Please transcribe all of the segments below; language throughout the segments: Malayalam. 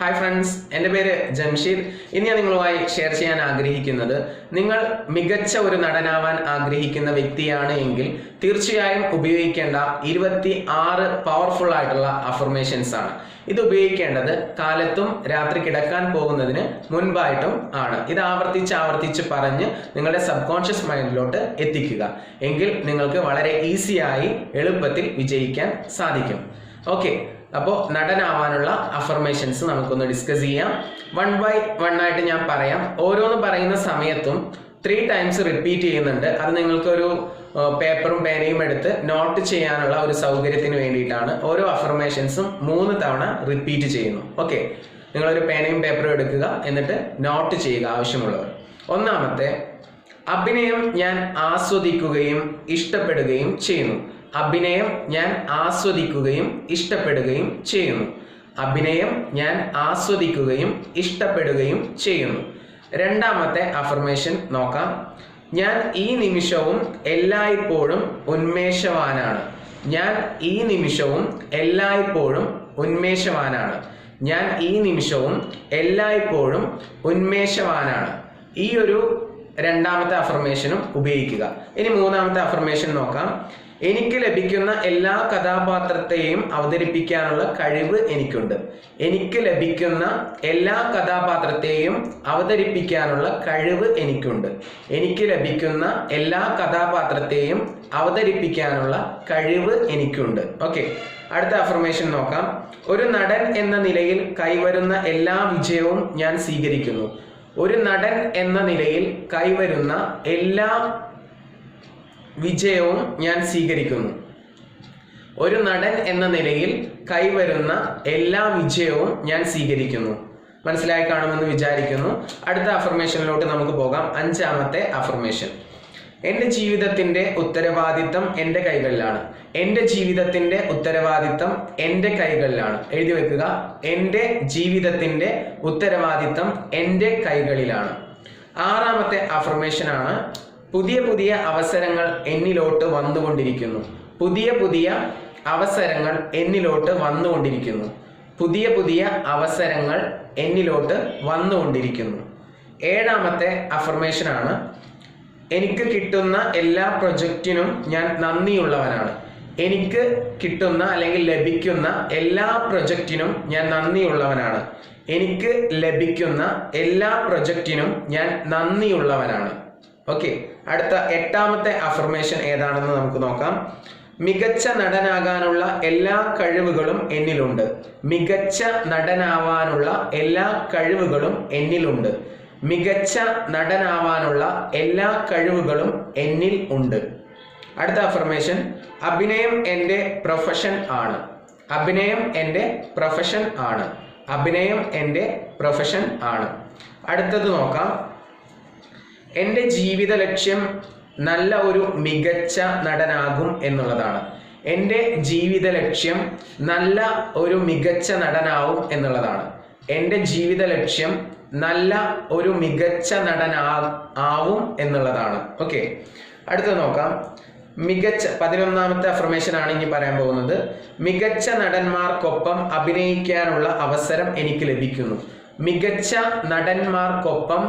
ഹായ് ഫ്രണ്ട്സ് എന്റെ പേര് ജംഷീദ്. ഇന്ന് ഞാൻ നിങ്ങളുമായി ഷെയർ ചെയ്യാൻ ആഗ്രഹിക്കുന്നത് നിങ്ങൾ മികച്ച ഒരു നടനാവാൻ ആഗ്രഹിക്കുന്ന വ്യക്തിയാണ് എങ്കിൽ തീർച്ചയായും ഉപയോഗിക്കേണ്ട ഇരുപത്തി ആറ് പവർഫുൾ ആയിട്ടുള്ള അഫർമേഷൻസ് ആണ്. ഇത് ഉപയോഗിക്കേണ്ടത് കാലത്തും രാത്രി കിടക്കാൻ പോകുന്നതിന് മുൻപായിട്ടും ആണ്. ഇത് ആവർത്തിച്ച് ആവർത്തിച്ച് പറഞ്ഞ് നിങ്ങളുടെ സബ് കോൺഷ്യസ് മൈൻഡിലോട്ട് എത്തിക്കുക. എങ്കിൽ നിങ്ങൾക്ക് വളരെ ഈസിയായി എളുപ്പത്തിൽ വിജയിക്കാൻ സാധിക്കും. ഓക്കെ അപ്പോൾ നടനാവാനുള്ള അഫർമേഷൻസ് നമുക്കൊന്ന് ഡിസ്കസ് ചെയ്യാം. വൺ ബൈ വൺ ആയിട്ട് ഞാൻ പറയാം. ഓരോന്ന് പറയുന്ന സമയത്തും ത്രീ ടൈംസ് റിപ്പീറ്റ് ചെയ്യുന്നുണ്ട്. അത് നിങ്ങൾക്കൊരു പേപ്പറും പേനയും എടുത്ത് നോട്ട് ചെയ്യാനുള്ള ഒരു സൗകര്യത്തിന് വേണ്ടിയിട്ടാണ് ഓരോ അഫർമേഷൻസും മൂന്ന് തവണ റിപ്പീറ്റ് ചെയ്യുന്നു. ഓക്കെ നിങ്ങളൊരു പേനയും പേപ്പറും എടുക്കുക. എന്നിട്ട് നോട്ട് ചെയ്യുക ആവശ്യമുള്ളവർ. ഒന്നാമത്തെ അഭിനയം ഞാൻ ആസ്വദിക്കുകയും ഇഷ്ടപ്പെടുകയും ചെയ്യുന്നു. അഭിനയം ഞാൻ ആസ്വദിക്കുകയും ഇഷ്ടപ്പെടുകയും ചെയ്യുന്നു. അഭിനയം ഞാൻ ആസ്വദിക്കുകയും ഇഷ്ടപ്പെടുകയും ചെയ്യുന്നു. രണ്ടാമത്തെ അഫർമേഷൻ നോക്കാം. ഞാൻ ഈ നിമിഷവും എല്ലായ്പ്പോഴും ഉന്മേഷവാനാണ്. ഞാൻ ഈ നിമിഷവും എല്ലായ്പ്പോഴും ഉന്മേഷവാനാണ്. ഞാൻ ഈ നിമിഷവും എല്ലായ്പ്പോഴും ഉന്മേഷവാനാണ്. ഈ ഒരു രണ്ടാമത്തെ അഫർമേഷനും ഉപയോഗിക്കുക. ഇനി മൂന്നാമത്തെ അഫർമേഷൻ നോക്കാം. എനിക്ക് ലഭിക്കുന്ന എല്ലാ കഥാപാത്രത്തെയും അവതരിപ്പിക്കാനുള്ള കഴിവ് എനിക്കുണ്ട്. എനിക്ക് ലഭിക്കുന്ന എല്ലാ കഥാപാത്രത്തെയും അവതരിപ്പിക്കാനുള്ള കഴിവ് എനിക്കുണ്ട്. എനിക്ക് ലഭിക്കുന്ന എല്ലാ കഥാപാത്രത്തെയും അവതരിപ്പിക്കാനുള്ള കഴിവ് എനിക്കുണ്ട്. ഓക്കെ അടുത്ത അഫർമേഷൻ നോക്കാം. ഒരു നടൻ എന്ന നിലയിൽ കൈവരുന്ന എല്ലാ വിജയവും ഞാൻ സ്വീകരിക്കുന്നു. ഒരു നടൻ എന്ന നിലയിൽ കൈവരുന്ന എല്ലാ വിജയവും ഞാൻ സ്വീകരിക്കുന്നു. ഒരു നടൻ എന്ന നിലയിൽ കൈവരുന്ന എല്ലാ വിജയവും ഞാൻ സ്വീകരിക്കുന്നു. മനസ്സിലായി കാണുമെന്ന് വിചാരിക്കുന്നു. അടുത്ത അഫർമേഷനിലോട്ട് നമുക്ക് പോകാം. അഞ്ചാമത്തെ അഫർമേഷൻ എന്റെ ജീവിതത്തിന്റെ ഉത്തരവാദിത്തം എന്റെ കൈകളിലാണ്. എന്റെ ജീവിതത്തിന്റെ ഉത്തരവാദിത്തം എന്റെ കൈകളിലാണ്. എഴുതി വെക്കുക. എന്റെ ജീവിതത്തിന്റെ ഉത്തരവാദിത്തം എന്റെ കൈകളിലാണ്. ആറാമത്തെ അഫർമേഷൻ ആണ് പുതിയ പുതിയ അവസരങ്ങൾ എന്നിലോട്ട് വന്നുകൊണ്ടിരിക്കുന്നു. പുതിയ പുതിയ അവസരങ്ങൾ എന്നിലോട്ട് വന്നുകൊണ്ടിരിക്കുന്നു. പുതിയ പുതിയ അവസരങ്ങൾ എന്നിലോട്ട് വന്നുകൊണ്ടിരിക്കുന്നു. ഏഴാമത്തെ അഫർമേഷൻ ആണ്. എനിക്ക് കിട്ടുന്ന എല്ലാ പ്രൊജക്റ്റിനും ഞാൻ നന്ദിയുള്ളവനാണ്. എനിക്ക് കിട്ടുന്ന അല്ലെങ്കിൽ ലഭിക്കുന്ന എല്ലാ പ്രൊജക്റ്റിനും ഞാൻ നന്ദിയുള്ളവനാണ്. എനിക്ക് ലഭിക്കുന്ന എല്ലാ പ്രൊജക്റ്റിനും ഞാൻ നന്ദിയുള്ളവനാണ്. ഓക്കെ. അടുത്ത എട്ടാമത്തെ അഫർമേഷൻ ഏതാണെന്ന് നമുക്ക് നോക്കാം. മികച്ച നടനാകാനുള്ള എല്ലാ കഴിവുകളും എന്നിലുണ്ട്. മികച്ച നടനാവാനുള്ള എല്ലാ കഴിവുകളും എന്നിലുണ്ട്. മികച്ച നടനാവാനുള്ള എല്ലാ കഴിവുകളും എന്നിൽ ഉണ്ട്. അടുത്ത അഫർമേഷൻ അഭിനയം എന്റെ പ്രൊഫഷൻ ആണ്. അഭിനയം എന്റെ പ്രൊഫഷൻ ആണ്. അഭിനയം എന്റെ പ്രൊഫഷൻ ആണ്. അടുത്തത് നോക്കാം. എന്റെ ജീവിത ലക്ഷ്യം നല്ല ഒരു മികച്ച നടനാകും എന്നുള്ളതാണ്. എന്റെ ജീവിത ലക്ഷ്യം നല്ല ഒരു മികച്ച നടനാവും എന്നുള്ളതാണ്. എന്റെ ജീവിത ലക്ഷ്യം നല്ല ഒരു മികച്ച നടനാ ആവും എന്നുള്ളതാണ്. ഓക്കെ. അടുത്തത് നോക്കാം. മികച്ച പതിനൊന്നാമത്തെ അഫർമേഷൻ ആണ് ഇനി പറയാൻ പോകുന്നത്. മികച്ച നടന്മാർക്കൊപ്പം അഭിനയിക്കാനുള്ള അവസരം എനിക്ക് ലഭിക്കുന്നു. മികച്ച നടന്മാർക്കൊപ്പം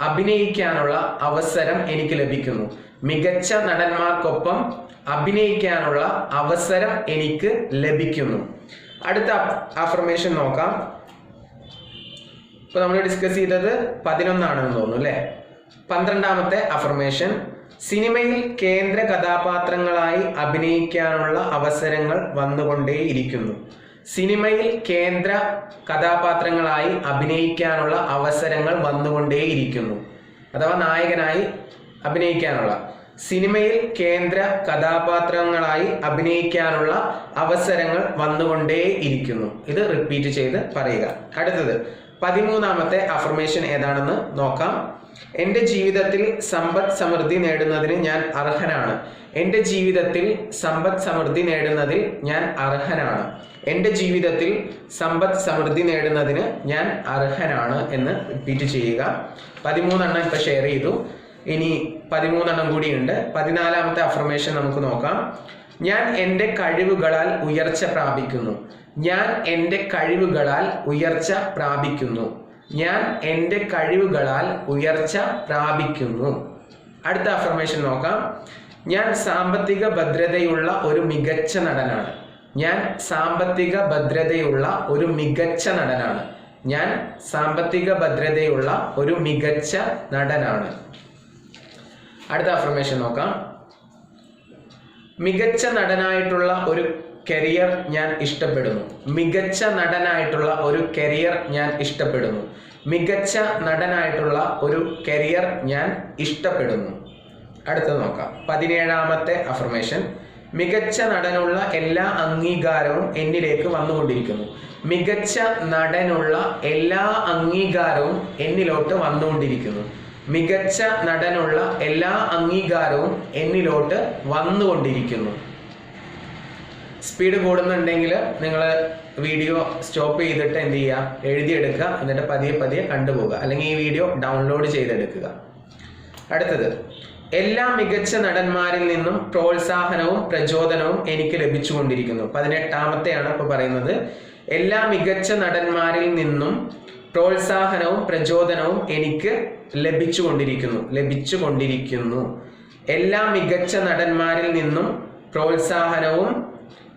അഭിനയിക്കാനുള്ള അവസരം എനിക്ക് ലഭിക്കുന്നു. മികച്ച നടന്മാർക്കൊപ്പം അഭിനയിക്കാനുള്ള അവസരം എനിക്ക് ലഭിക്കുന്നു. അടുത്ത അഫർമേഷൻ നോക്കാം. ഇപ്പൊ നമ്മൾ ഡിസ്കസ് ചെയ്തത് പതിനൊന്നാണെന്ന് തോന്നുന്നു അല്ലെ? പന്ത്രണ്ടാമത്തെ അഫർമേഷൻ സിനിമയിൽ കേന്ദ്ര കഥാപാത്രങ്ങളായി അഭിനയിക്കാനുള്ള അവസരങ്ങൾ വന്നുകൊണ്ടേയിരിക്കുന്നു. സിനിമയിൽ കേന്ദ്ര കഥാപാത്രങ്ങളായി അഭിനയിക്കാനുള്ള അവസരങ്ങൾ വന്നുകൊണ്ടേയിരിക്കുന്നു. അഥവാ നായകനായി അഭിനയിക്കാനുള്ള. സിനിമയിൽ കേന്ദ്ര കഥാപാത്രങ്ങളായി അഭിനയിക്കാനുള്ള അവസരങ്ങൾ വന്നുകൊണ്ടേയിരിക്കുന്നു. ഇത് റിപ്പീറ്റ് ചെയ്ത് പറയുക. അടുത്തത്. പതിമൂന്നാമത്തെ അഫർമേഷൻ ഏതാണെന്ന് നോക്കാം. എന്റെ ജീവിതത്തിൽ സമ്പദ് സമൃദ്ധി നേടുന്നതിന് ഞാൻ അർഹനാണ്. എന്റെ ജീവിതത്തിൽ സമ്പദ് സമൃദ്ധി നേടുന്നതിൽ ഞാൻ അർഹനാണ്. എന്റെ ജീവിതത്തിൽ സമ്പദ് സമൃദ്ധി നേടുന്നതിന് ഞാൻ അർഹനാണ് എന്ന് റിപ്പീറ്റ് ചെയ്യുക. പതിമൂന്നെണ്ണം ഇപ്പൊ ഷെയർ ചെയ്തു. ഇനി പതിമൂന്നെണ്ണം കൂടിയുണ്ട്. പതിനാലാമത്തെ അഫർമേഷൻ നമുക്ക് നോക്കാം. ഞാൻ എന്റെ കഴിവുകളാൽ ഉയർച്ച പ്രാപിക്കുന്നു. ഞാൻ എന്റെ കഴിവുകളാൽ ഉയർച്ച പ്രാപിക്കുന്നു. ഞാൻ എന്റെ കഴിവുകളാൽ ഉയർച്ച പ്രാപിക്കുന്നു. അടുത്ത അഫർമേഷൻ നോക്കാം. ഞാൻ സാമ്പത്തിക ഭദ്രതയുള്ള ഒരു മികച്ച നടനാണ്. ഞാൻ സാമ്പത്തിക ഭദ്രതയുള്ള ഒരു മികച്ച നടനാണ്. ഞാൻ സാമ്പത്തിക ഭദ്രതയുള്ള ഒരു മികച്ച നടനാണ്. അടുത്ത അഫർമേഷൻ നോക്കാം. മികച്ച നടനായിട്ടുള്ള ഒരു കരിയർ ഞാൻ ഇഷ്ടപ്പെടുന്നു. മികച്ച നടനായിട്ടുള്ള ഒരു കരിയർ ഞാൻ ഇഷ്ടപ്പെടുന്നു. മികച്ച നടനായിട്ടുള്ള ഒരു കരിയർ ഞാൻ ഇഷ്ടപ്പെടുന്നു. അടുത്തത് നോക്കാം. പതിനേഴാമത്തെ അഫർമേഷൻ മികച്ച നടനുള്ള എല്ലാ അംഗീകാരവും എന്നിലേക്ക് വന്നുകൊണ്ടിരിക്കുന്നു. മികച്ച നടനുള്ള എല്ലാ അംഗീകാരവും എന്നിലോട്ട് വന്നുകൊണ്ടിരിക്കുന്നു. മികച്ച നടനുള്ള എല്ലാ അംഗീകാരവും എന്നിലോട്ട് വന്നുകൊണ്ടിരിക്കുന്നു. സ്പീഡ് കൂടുന്നുണ്ടെങ്കിൽ നിങ്ങൾ വീഡിയോ സ്റ്റോപ്പ് ചെയ്തിട്ട് എന്ത് ചെയ്യുക? എഴുതിയെടുക്കുക. എന്നിട്ട് പതിയെ പതിയെ കണ്ടുപോകുക അല്ലെങ്കിൽ ഈ വീഡിയോ ഡൗൺലോഡ് ചെയ്തെടുക്കുക. അടുത്തത് എല്ലാ മികച്ച നടന്മാരിൽ നിന്നും പ്രോത്സാഹനവും പ്രചോദനവും എനിക്ക് ലഭിച്ചുകൊണ്ടിരിക്കുന്നു. പതിനെട്ടാമത്തെയാണ് ഇപ്പോൾ പറയുന്നത്. എല്ലാ മികച്ച നടന്മാരിൽ നിന്നും പ്രോത്സാഹനവും പ്രചോദനവും എനിക്ക് ലഭിച്ചുകൊണ്ടിരിക്കുന്നു ലഭിച്ചുകൊണ്ടിരിക്കുന്നു. എല്ലാ മികച്ച നടന്മാരിൽ നിന്നും പ്രോത്സാഹനവും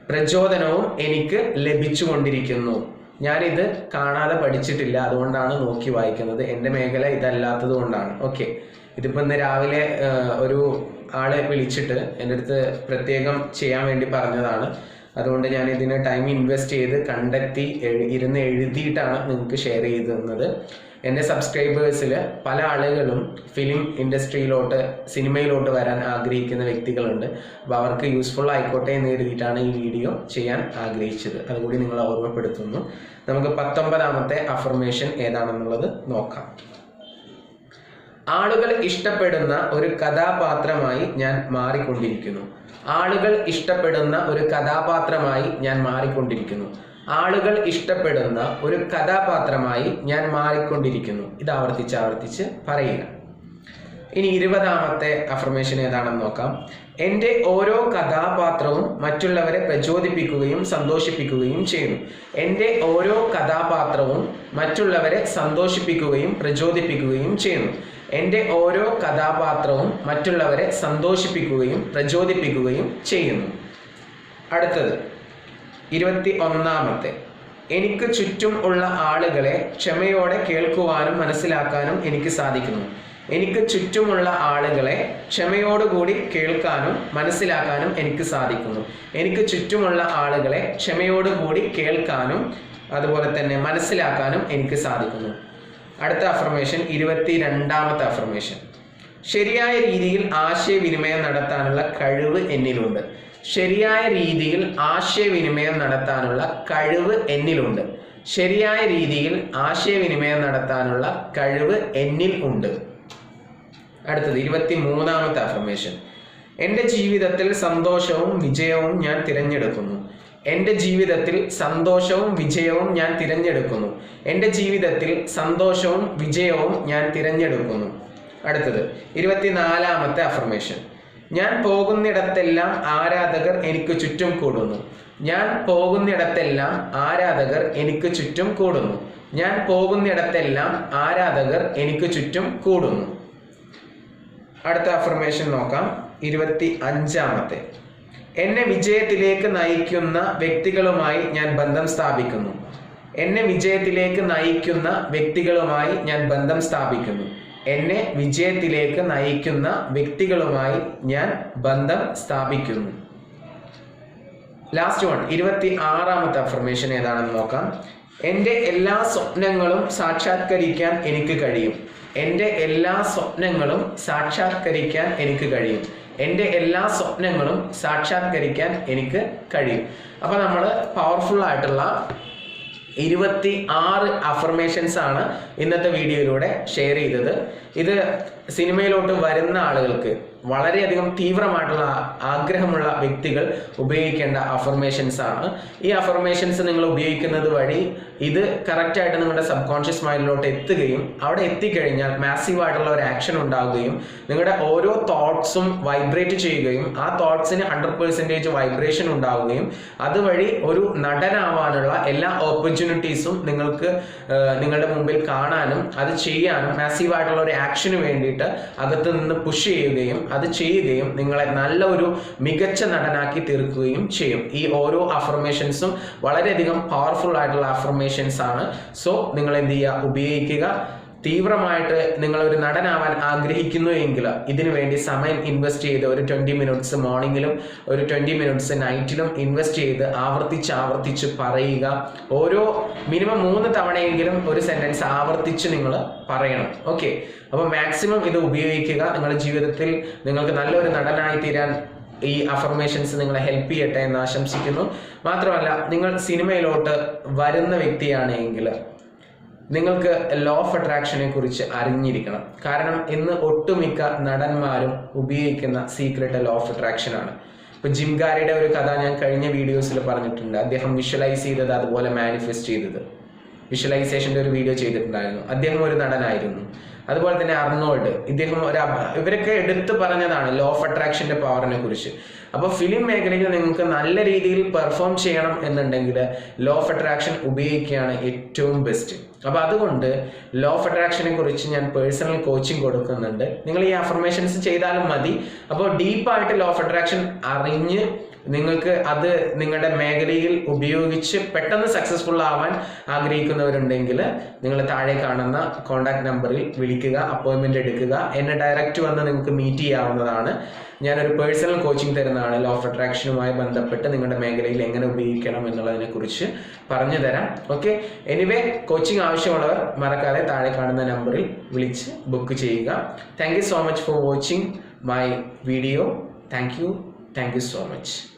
പ്രചോദനവും എനിക്ക് ലഭിച്ചുകൊണ്ടിരിക്കുന്നു. ഞാനിത് കാണാതെ പഠിച്ചിട്ടില്ല അതുകൊണ്ടാണ് നോക്കി വായിക്കുന്നത്. എന്റെ മേഖല ഇതല്ലാത്തത് കൊണ്ടാണ്. ഓക്കെ. ഇതിപ്പോൾ ഇന്ന് രാവിലെ ഒരു ആളെ വിളിച്ചിട്ട് എന്റെ അടുത്ത് പ്രത്യേകം ചെയ്യാൻ വേണ്ടി പറഞ്ഞതാണ്. അതുകൊണ്ട് ഞാൻ ഇതിന് ടൈം ഇൻവെസ്റ്റ് ചെയ്ത് കണ്ടെത്തി ഇരുന്ന് എഴുതിയിട്ടാണ് നിങ്ങൾക്ക് ഷെയർ ചെയ്ത് തന്നത്. എന്റെ സബ്സ്ക്രൈബേഴ്സിൽ പല ആളുകളും ഫിലിം ഇൻഡസ്ട്രിയിലോട്ട് സിനിമയിലോട്ട് വരാൻ ആഗ്രഹിക്കുന്ന വ്യക്തികളുണ്ട്. അപ്പോൾ അവർക്ക് യൂസ്ഫുൾ ആയിക്കോട്ടെ എന്ന് കരുതിയിട്ടാണ് ഈ വീഡിയോ ചെയ്യാൻ ആഗ്രഹിച്ചത്. അതുകൂടി നിങ്ങൾ ഓർമ്മപ്പെടുത്തുന്നു. നമുക്ക് പത്തൊമ്പതാമത്തെ അഫർമേഷൻ ഏതാണെന്നുള്ളത് നോക്കാം. ആളുകൾ ഇഷ്ടപ്പെടുന്ന ഒരു കഥാപാത്രമായി ഞാൻ മാറിക്കൊണ്ടിരിക്കുന്നു. ആളുകൾ ഇഷ്ടപ്പെടുന്ന ഒരു കഥാപാത്രമായി ഞാൻ മാറിക്കൊണ്ടിരിക്കുന്നു. ആളുകൾ ഇഷ്ടപ്പെടുന്ന ഒരു കഥാപാത്രമായി ഞാൻ മാറിക്കൊണ്ടിരിക്കുന്നു. ഇത് ആവർത്തിച്ച് ആവർത്തിച്ച് പറയുക. ഇനി ഇരുപതാമത്തെ അഫർമേഷൻ ഏതാണെന്ന് നോക്കാം. എന്റെ ഓരോ കഥാപാത്രവും മറ്റുള്ളവരെ പ്രചോദിപ്പിക്കുകയും സന്തോഷിപ്പിക്കുകയും ചെയ്യുന്നു. എന്റെ ഓരോ കഥാപാത്രവും മറ്റുള്ളവരെ സന്തോഷിപ്പിക്കുകയും പ്രചോദിപ്പിക്കുകയും ചെയ്യുന്നു. എന്റെ ഓരോ കഥാപാത്രവും മറ്റുള്ളവരെ സന്തോഷിപ്പിക്കുകയും പ്രചോദിപ്പിക്കുകയും ചെയ്യുന്നു. അടുത്തത് ഇരുപത്തി ഒന്നാമത്തെ എനിക്ക് ചുറ്റും ഉള്ള ആളുകളെ ക്ഷമയോടെ കേൾക്കുവാനും മനസ്സിലാക്കാനും എനിക്ക് സാധിക്കുന്നു. എനിക്ക് ചുറ്റുമുള്ള ആളുകളെ ക്ഷമയോടുകൂടി കേൾക്കാനും മനസ്സിലാക്കാനും എനിക്ക് സാധിക്കുന്നു. എനിക്ക് ചുറ്റുമുള്ള ആളുകളെ ക്ഷമയോടുകൂടി കേൾക്കാനും അതുപോലെ തന്നെ മനസ്സിലാക്കാനും എനിക്ക് സാധിക്കുന്നു. അടുത്ത അഫർമേഷൻ ഇരുപത്തി രണ്ടാമത്തെ അഫർമേഷൻ ശരിയായ രീതിയിൽ ആശയവിനിമയം നടത്താനുള്ള കഴിവ് എന്നിലുണ്ട്. ശരിയായ രീതിയിൽ ആശയവിനിമയം നടത്താനുള്ള കഴിവ് എന്നിലുണ്ട്. ശരിയായ രീതിയിൽ ആശയവിനിമയം നടത്താനുള്ള കഴിവ് എന്നിൽ ഉണ്ട്. അടുത്തത് ഇരുപത്തി മൂന്നാമത്തെ അഫർമേഷൻ എന്റെ ജീവിതത്തിൽ സന്തോഷവും വിജയവും ഞാൻ തിരഞ്ഞെടുക്കുന്നു. എന്റെ ജീവിതത്തിൽ സന്തോഷവും വിജയവും ഞാൻ തിരഞ്ഞെടുക്കുന്നു. എന്റെ ജീവിതത്തിൽ സന്തോഷവും വിജയവും ഞാൻ തിരഞ്ഞെടുക്കുന്നു. അടുത്തത് ഇരുപത്തിനാലാമത്തെ അഫർമേഷൻ ഞാൻ പോകുന്നിടത്തെല്ലാം ആരാധകർ എനിക്ക് ചുറ്റും കൂടുന്നു. ഞാൻ പോകുന്നിടത്തെല്ലാം ആരാധകർ എനിക്ക് ചുറ്റും കൂടുന്നു. ഞാൻ പോകുന്നിടത്തെല്ലാം ആരാധകർ എനിക്ക് ചുറ്റും കൂടുന്നു. അടുത്ത അഫർമേഷൻ നോക്കാം. ഇരുപത്തി അഞ്ചാമത്തെ എന്നെ വിജയത്തിലേക്ക് നയിക്കുന്ന വ്യക്തികളുമായി ഞാൻ ബന്ധം സ്ഥാപിക്കുന്നു. എന്നെ വിജയത്തിലേക്ക് നയിക്കുന്ന വ്യക്തികളുമായി ഞാൻ ബന്ധം സ്ഥാപിക്കുന്നു. എന്നെ വിജയത്തിലേക്ക് നയിക്കുന്ന വ്യക്തികളുമായി ഞാൻ ബന്ധം സ്ഥാപിക്കുന്നു. ലാസ്റ്റ് വൺ ഇരുപത്തി ആറാമത്തെ അഫർമേഷൻ ഏതാണെന്ന് നോക്കാം. എന്റെ എല്ലാ സ്വപ്നങ്ങളും സാക്ഷാത്കരിക്കാൻ എനിക്ക് കഴിയും. എന്റെ എല്ലാ സ്വപ്നങ്ങളും സാക്ഷാത്കരിക്കാൻ എനിക്ക് കഴിയും. എന്റെ എല്ലാ സ്വപ്നങ്ങളും സാക്ഷാത്കരിക്കാൻ എനിക്ക് കഴിയും. അപ്പോൾ നമ്മൾ പവർഫുൾ ആയിട്ടുള്ള ഇരുപത്തി ആറ് അഫർമേഷൻസ് ആണ് ഇന്നത്തെ വീഡിയോയിലൂടെ ഷെയർ ചെയ്തത്. ഇത് സിനിമയിലോട്ട് വരുന്ന ആളുകൾക്ക് വളരെയധികം തീവ്രമായിട്ടുള്ള ആഗ്രഹമുള്ള വ്യക്തികൾ ഉപയോഗിക്കേണ്ട അഫർമേഷൻസ് ആണ്. ഈ അഫർമേഷൻസ് നിങ്ങൾ ഉപയോഗിക്കുന്നത് വഴി ഇത് കറക്റ്റായിട്ട് നിങ്ങളുടെ സബ് കോൺഷ്യസ് മൈൻഡിലോട്ട് എത്തുകയും അവിടെ എത്തിക്കഴിഞ്ഞാൽ മാസീവ് ആയിട്ടുള്ള ഒരു ആക്ഷൻ ഉണ്ടാവുകയും നിങ്ങളുടെ ഓരോ തോട്ട്സും വൈബ്രേറ്റ് ചെയ്യുകയും ആ തോട്ട്സിന് ഹൺഡ്രഡ് പെർസെന്റേജ് വൈബ്രേഷൻ ഉണ്ടാവുകയും അതുവഴി ഒരു നടനാവാനുള്ള എല്ലാ ഓപ്പർച്യൂണിറ്റീസും നിങ്ങൾക്ക് നിങ്ങളുടെ മുമ്പിൽ കാണാനും അത് ചെയ്യാനും മാസീവ് ആയിട്ടുള്ള ഒരു ആക്ഷന് വേണ്ടിയിട്ട് അകത്ത് നിന്ന് പുഷ് ചെയ്യുകയും അത് ചെയ്യുകയും നിങ്ങളെ നല്ല ഒരു മികച്ച നടനാക്കി തീർക്കുകയും ചെയ്യും. ഈ ഓരോ അഫർമേഷൻസും വളരെയധികം പവർഫുൾ ആയിട്ടുള്ള അഫർമേഷൻസ് ആണ്. സോ നിങ്ങൾ എന്ത് ചെയ്യുക? ഉപയോഗിക്കുക. തീവ്രമായിട്ട് നിങ്ങൾ ഒരു നടനാവാൻ ആഗ്രഹിക്കുന്നു എങ്കിൽ ഇതിനു വേണ്ടി സമയം ഇൻവെസ്റ്റ് ചെയ്ത് ഒരു ട്വന്റി മിനിറ്റ്സ് മോർണിംഗിലും ഒരു ട്വന്റി മിനിറ്റ്സ് നൈറ്റിലും ഇൻവെസ്റ്റ് ചെയ്ത് ആവർത്തിച്ച് ആവർത്തിച്ച് പറയുക. ഓരോ മിനിമം മൂന്ന് തവണയെങ്കിലും ഒരു സെന്റൻസ് ആവർത്തിച്ച് നിങ്ങൾ പറയണം. ഓക്കെ അപ്പോൾ മാക്സിമം ഇത് ഉപയോഗിക്കുക. നിങ്ങളുടെ ജീവിതത്തിൽ നിങ്ങൾക്ക് നല്ലൊരു നടനായി തീരാൻ ഈ അഫർമേഷൻസ് നിങ്ങളെ ഹെൽപ്പ് ചെയ്യട്ടെ എന്ന് ആശംസിക്കുന്നു. മാത്രമല്ല നിങ്ങൾ സിനിമയിലോട്ട് വരുന്ന വ്യക്തിയാണ് എങ്കിൽ നിങ്ങൾക്ക് ലോ ഓഫ് അട്രാക്ഷനെ കുറിച്ച് അറിഞ്ഞിരിക്കണം. കാരണം ഇന്ന് ഒട്ടുമിക്ക നടന്മാരും ഉപയോഗിക്കുന്ന സീക്രട്ട് ലോ ഓഫ് അട്രാക്ഷൻ ആണ്. ഇപ്പൊ ജിംഗാരിയുടെ ഒരു കഥ ഞാൻ കഴിഞ്ഞ വീഡിയോസിൽ പറഞ്ഞിട്ടുണ്ട്. അദ്ദേഹം വിഷ്വലൈസ് ചെയ്തത് അതുപോലെ മാനിഫെസ്റ്റ് ചെയ്തത്. വിഷ്വലൈസേഷന്റെ ഒരു വീഡിയോ ചെയ്തിട്ടുണ്ടായിരുന്നു. അദ്ദേഹം ഒരു നടനായിരുന്നു. അതുപോലെ തന്നെ അർണോൾഡ്. ഇദ്ദേഹം ഒരു ഇവരൊക്കെ എടുത്തു പറഞ്ഞതാണ് ലോ ഓഫ് അട്രാക്ഷന്റെ പവറിനെ കുറിച്ച്. അപ്പൊ ഫിലിം മേഖലയിൽ നിങ്ങൾക്ക് നല്ല രീതിയിൽ പെർഫോം ചെയ്യണം എന്നുണ്ടെങ്കിൽ ലോ ഓഫ് അട്രാക്ഷൻ ഉപയോഗിക്കുകയാണ് ഏറ്റവും ബെസ്റ്റ് അപ്പൊ അതുകൊണ്ട് ലോ ഓഫ് അട്രാക്ഷനെ കുറിച്ച് ഞാൻ പേഴ്സണൽ കോച്ചിങ് കൊടുക്കുന്നുണ്ട്. നിങ്ങൾ ഈ അഫർമേഷൻസ് ചെയ്താലും മതി. അപ്പോൾ ഡീപ്പായിട്ട് ലോ ഓഫ് അട്രാക്ഷൻ അറിഞ്ഞ് നിങ്ങൾക്ക് അത് നിങ്ങളുടെ മേഖലയിൽ ഉപയോഗിച്ച് പെട്ടെന്ന് സക്സസ്ഫുൾ ആവാൻ ആഗ്രഹിക്കുന്നവരുണ്ടെങ്കിൽ നിങ്ങൾ താഴെ കാണുന്ന കോൺടാക്ട് നമ്പറിൽ വിളിക്കുക അപ്പോയിൻമെന്റ് എടുക്കുക. എന്നെ ഡയറക്റ്റ് വന്ന് നിങ്ങൾക്ക് മീറ്റ് ചെയ്യാവുന്നതാണ്. ഞാനൊരു പേഴ്സണൽ കോച്ചിങ് തരുന്നതാണ് ലോ ഓഫ് അട്രാക്ഷനുമായി ബന്ധപ്പെട്ട് നിങ്ങളുടെ മേഖലയിൽ എങ്ങനെ ഉപയോഗിക്കണം എന്നുള്ളതിനെ കുറിച്ച് പറഞ്ഞു തരാം. ഓക്കെ എനിവേ കോച്ചിങ് ആവശ്യമുള്ളവർ മറക്കാതെ താഴെ കാണുന്ന നമ്പറിൽ വിളിച്ച് ബുക്ക് ചെയ്യുക. Thank so much for watching my video thank you thank you so much